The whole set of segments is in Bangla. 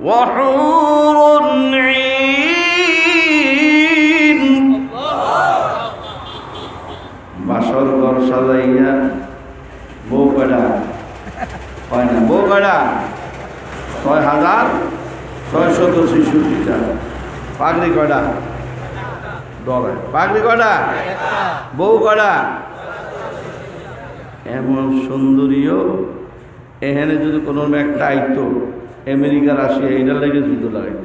وحور عين বাসর ঘর সাজাইয়া বউ কাটা হয় না বউ কাটা ছয় হাজার ছয়শত ছেষট্টিটা পাগড়ি কটা ডলার পাগড়ি কটা বউ কটা এমন সুন্দরীও এখানে যদি কোনো একটা আইতো আমেরিকার আসে এইটার লেগে যুদ্ধ লাগাই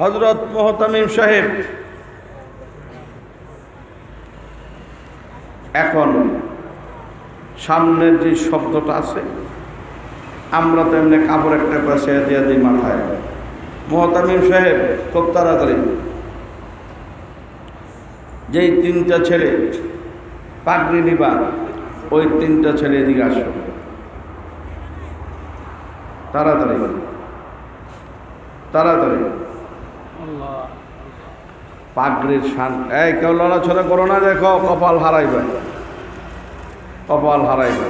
হজরত মোহতামিম সাহেব, এখন সামনের যে শব্দটা আছে, আমরা তো এমনি কাপড় একটা পাশে দিয়ে দিই মাথায়। মোহতামিম সাহেব, খুব তাড়াতাড়ি। যেই তিনটা ছেলে পাগড়ি নিবা, ওই তিনটা ছেলে এদিকে আসো। তাড়াতাড়ি তাড়াতাড়ি। পাগড়ির শান এই কেউ লড়াছড়া করো না, দেখো কপাল হারাইবে। কপাল হারাইবে।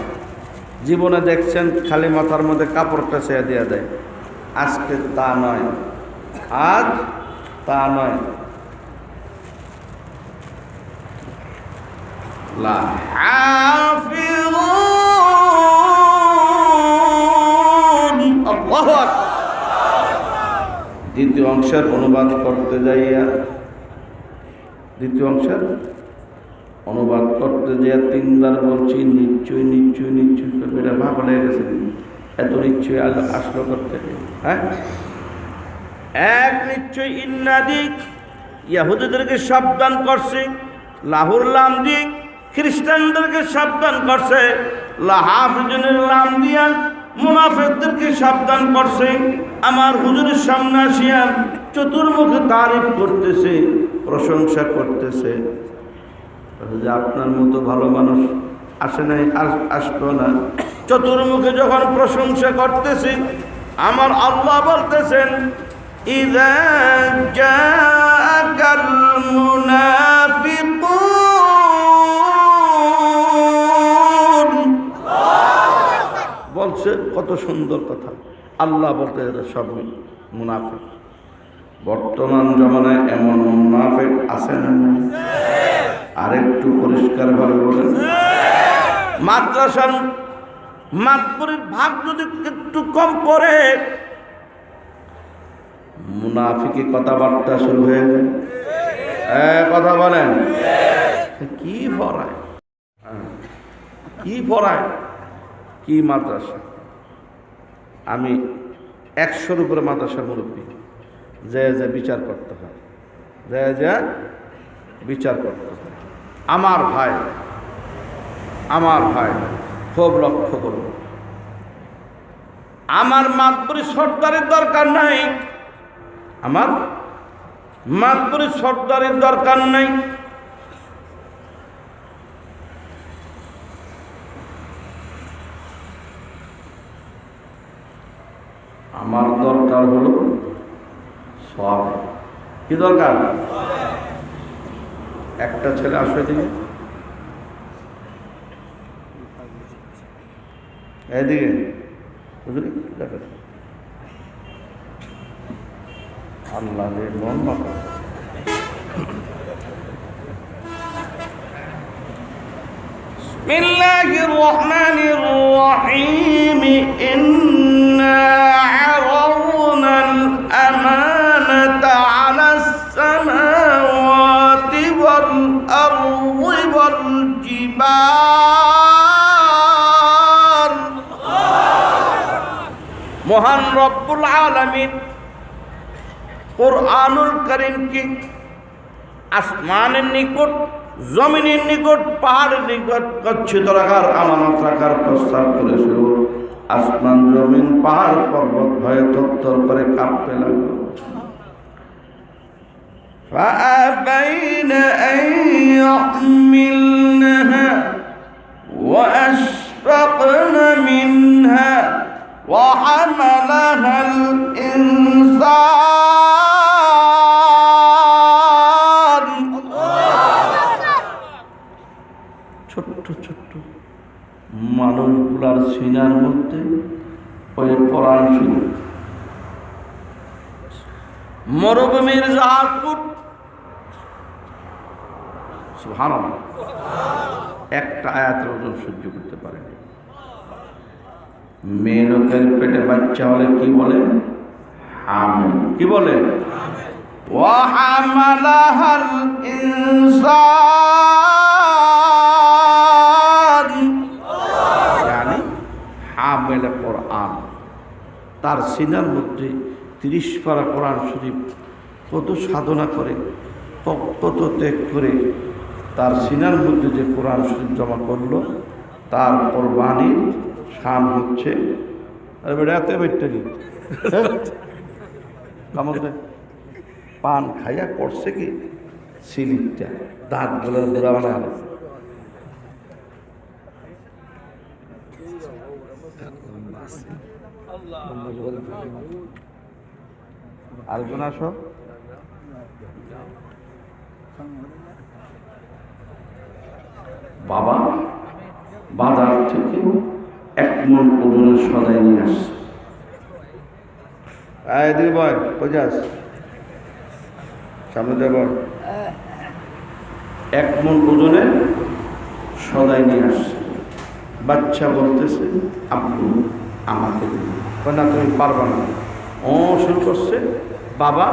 জীবনে দেখছেন, খালি মাথার মধ্যে কাপড়টা ছেড়ে দিয়ে দেয়। আজকে তা নয়। আজ তা নয়। দ্বিতীয় অংশের অনুবাদ করতে যাইয়া, দ্বিতীয় অংশের অনুবাদ করতে যাইয়া তিনবার বলছি, নিশ্চয়ই নিশ্চয়ই নিশ্চয়ই করবে। এটা ভাব লেগে গেছে। এত নিশ্চয়ই আসলো করতে। হ্যাঁ? এক নিশ্চয় ইন্নাদিক, ইয়াহুদিদেরকে সাবধান করছে, লাহুর লাম দিক খ্রিস্টানদেরকে সাবধান করছে হাফিজনের নাম দিয়া মুনাফেকদেরকে সাবধান করছে, আমার হুজুরের সামনে আসিয়া চতুর্মুখে তারিফ করতেছে, প্রশংসা করতেছে। যে আপনার মতো ভালো মানুষ আসে নাই আসবে না। চতুর্মুখে যখন প্রশংসা করতেছি, আমার আল্লাহ বলতেছেন, ইদা মুনাফিকুন কত সুন্দর কথা। আল্লাহ বলতে সব মুনাফিক। বর্তমান জমানায় এমন মুনাফিক আছে না? আরেকটু পরিষ্কারভাবে বলেন। মাদ্রাসার মাতবরের ভাগ যদি একটু কম পড়ে মুনাফিকি কথাবার্তা শুরু হয়ে যায়। কথা বলেন। কি পড়ায় হ্যাঁ, কি পড়ায় কি মাদ্রাসা? আমি একশোর উপরে মাদ্রাসার মুরব্বী। যে যে বিচার করতে হয়, যে যে বিচার করতে হয়। আমার ভাই আমার ভাই খুব লক্ষ্য করুন। আমার মাতবরী সর্দারের দরকার নাই। আমার মাতবরী সর্দারের দরকার নাই। আমার দরকার হলো সব কি দরকার একটা ছেলে আসবে দিকে এদিকে বুঝলি কি দরকার? আল্লাহ রে মন বাঁকা। بسم الله الرحمن الرحيم إنا মহান রব্বুল আলমিন কোরআনুল করিমকে আসমানের নিকট জমিনের নিকট পাহাড়ের নিকট গচ্ছিত রাখার আমানত রাখার প্রস্তাব করেছিল আসমান জমিন পাহাড় পর্বত ভয়ে তত্তর করে কাঁপতে লাগলো فأبين أن يحملنها وحملها الإنسان ছোট্ট ছোট্ট মানুষগুলার সিনার মধ্যে ওই কোরআন শরীফ মরুভূমির জাহাজ উঠ সুবহানাল্লাহ। একটা আয়াতের ওজন সহ্য করতে পারেনি মেয়ে লোকের পেটে বাচ্চা হলে কি বলে হামিল কি বলে وحملها الإنسان يعني حامل কোরআন তার সিনার মধ্যে তিরিশ পারা কোরআন শরীফ কত সাধনা করে ক- কত ত্যাগ করে তার সিনার মধ্যে যে কোরআন শরীফ জমা করলো তার কোরবানির শান হচ্ছে। আরে বেটা বেটটা কামড় পান খাইয়া করছে কি? সিলিপটা। দাঁত গলার বুড়া বানা আরেকজন আসো। বাবা, বাজার থেকে এক মন ওজনের সদাই নিয়ে আসছে। আয় দিদি বয় কোথায় আস সামনে যাব এক মন ওজনের সদাই নিয়ে আসছে। বাচ্চা বলতেছে আব্বু আমাকে না তুমি পারবা না। ও শুরু করছে বাবা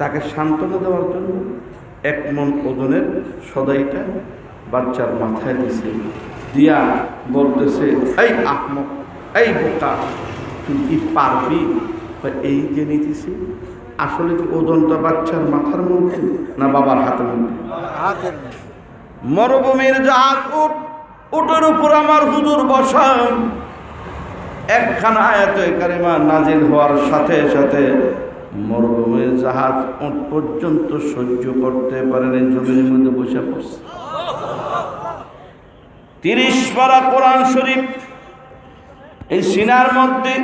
তাকে সান্ত্বনা দেওয়ার জন্য এক মন ওজনের সদাইটা বাচ্চার মাথায় দিছে। দিয়া বলতেছে এই আহমক এই বোকা তুই কি পারবি? এই যে নিতেছি আসলে কি ওজনটা বাচ্চার মাথার মধ্যে না বাবার হাতের মধ্যে? মরুভূমির জাহাজ উঠ উটের উপর আমার হুজুর বসান। একখানা আয়াতে কারিমা নাজিল হওয়ার সাথে সাথে মরুভূমির জাহাজ পর্যন্ত সহ্য করতে পারেন জমির মধ্যে বসে পড়ছে। তিরিশ পারা কোরআন শরীফ এই সিনার মধ্যে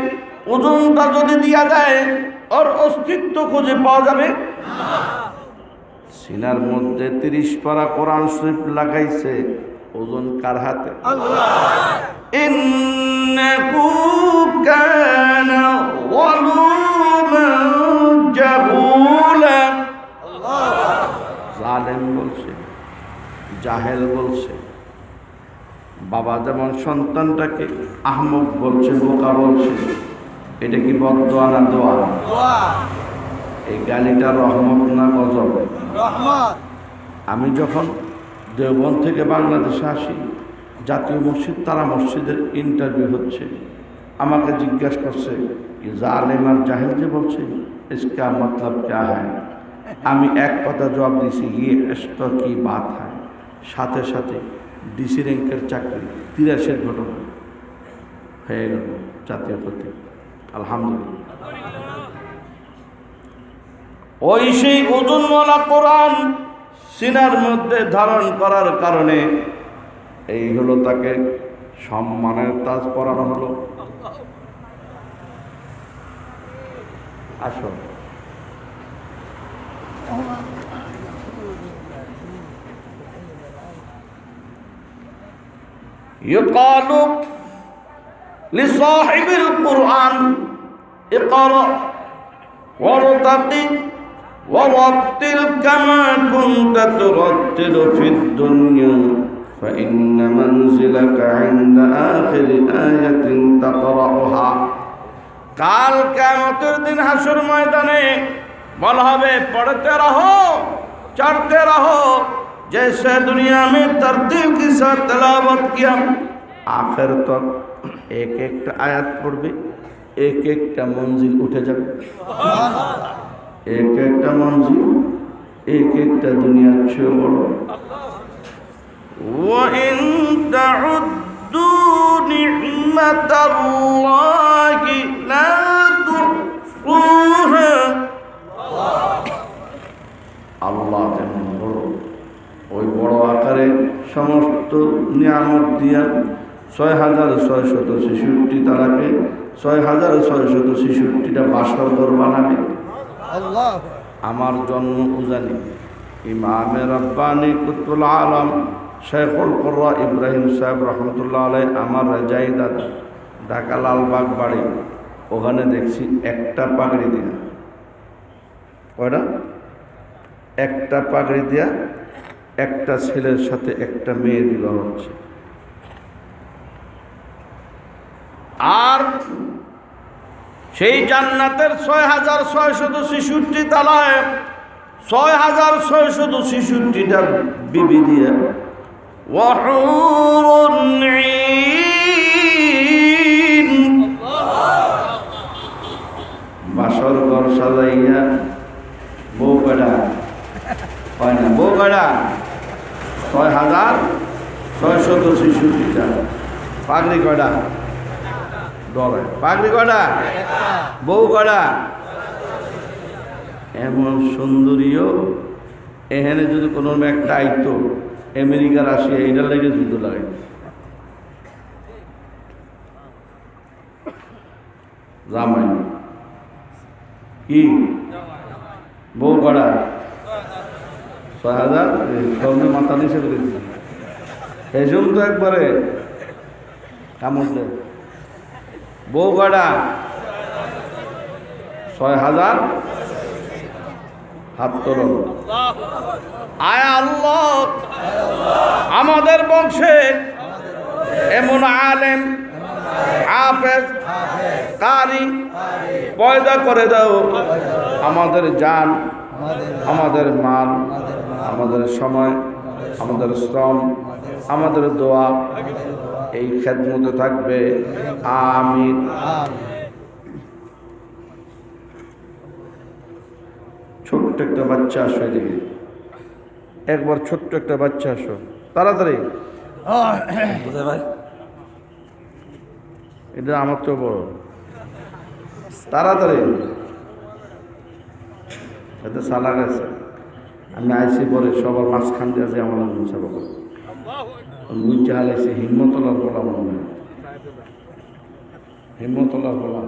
ওজনটা যদি দিয়া যায় ওর অস্তিত্ব খুঁজে পাওয়া যাবে? সিনার মধ্যে তিরিশ পারা কোরআন শরীফ লাগাইছে ওজন কার হাতে? জালেম বলছে জাহেল বলছে। বাবা যেমন সন্তানটাকে আহমক বলছে বোকা বলছে এটা কি বদোয়া না দোয়া? এই গালিটা রহমত না গজব? আমি যখন দেওবন থেকে বাংলাদেশে আসি জাতীয় মসজিদ তারা মসজিদের ইন্টারভিউ হচ্ছে। আমাকে জিজ্ঞাসা করছে কি জালেম আর যে বলছে? ইসকা মতলব ক্যা হ্যাঁ আমি এক কথা জবাব দিয়েছি ইয়ে এস্ত কি বাত হ্যাঁ সাথে সাথে ডিসি র্যাঙ্কের চাকরি, তিরাশের ঘটনা। হয়ে গেল জাতীয় প্রতি আলহামদুলিল্লাহ। ওই সেই ওজনওয়ালা কোরআন সিনার মধ্যে ধারণ করার কারণে এই হলো তাকে সম্মানের তাজ পরানো হলো। আসো। يقال لصاحب القرآن اقرأ وارتقي ورتل كما كنت ترتل في الدنيا فإن منزلك عند آخر آية تقرأها কাল কেমতের দিন হাসুর ময়দানে বলা হবে পড়তে রহো চড়তে রহো जैसे दुनिया में तरतीब के साथ तलावत किया, आखिर तक এক একটা আয়াত পড়বে এক একটা মঞ্জিল উঠে যাবে এক একটা মঞ্জিল এক একটা দুনিয়ার ছুঁয়ে বড় وإن تعدوا نعمة الله সমস্ত নিয়ামত দিয়া ছয় হাজার ছয় শত ছেষট্টি তারাকে ছয় হাজার ছয় শত ছেষট্টিটা বাসর ঘর বানাবে। আমার জন্ম উজানি। ইমামে রব্বানি কুতুল আলম শেখুল কর্রা ইব্রাহিম সাহেব রহমতুল্লাহ আলাই আমার রেজাই দাদা ঢাকা লালবাগ বাড়ি। ওখানে দেখছি একটা পাগড়ি দিয়া। কয়টা? একটা পাগড়ি দিয়া একটা ছেলের সাথে একটা মেয়ের বিবাহ হচ্ছে। আর সেই জান্নাতের ছয় হাজার ছয় শত শিশুটি তালায়, ছয় হাজার ছয় শত ছেষট্টিটা বিবি দিয়ে বাসর ঘর সাজাইয়া বউ বেড়া, হয় না, বউ বেড়া। ছয় হাজার ছয়শত ছেষট্টিটা। পাগড়ি কটা ডরে পাগড়ি কটা বউ কটা এমন সুন্দরীও, এখানে যদি কোনো একটা আইতো আমেরিকার আসে এইটার লেগে যুদ্ধ লাগে। জামাই। কি? বউ কড়া ছয় হাজার স্বর্ণ মাথা নিচে করেছি এই জন্য তো একবারে কামড় দেয়। বউ কড়া ছয় হাজার হাত তোলন আয় আল্লাহ, আমাদের বংশে এমন আলেম, হাফেজ, কারি, পয়দা করে দাও। আমাদের জান, আমাদের মাল আমাদের সময় আমাদের শ্রম আমাদের দোয়া এই খেদমতে থাকবে। আমিন। ছোট্ট একটা বাচ্চা আসো এদিকে। একবার ছোট্ট একটা বাচ্চা আসো। তাড়াতাড়ি। ভাই? এটা আমার তো বড়। তাড়াতাড়ি। এটা সালা গেছে আমি আইসি পরে সবার মাঝখান দিয়ে আছে আমার মুসাফা করে মুজাহাল আইসি হিম্মতলার বলা মনে হয়। হিম্মতলার বলা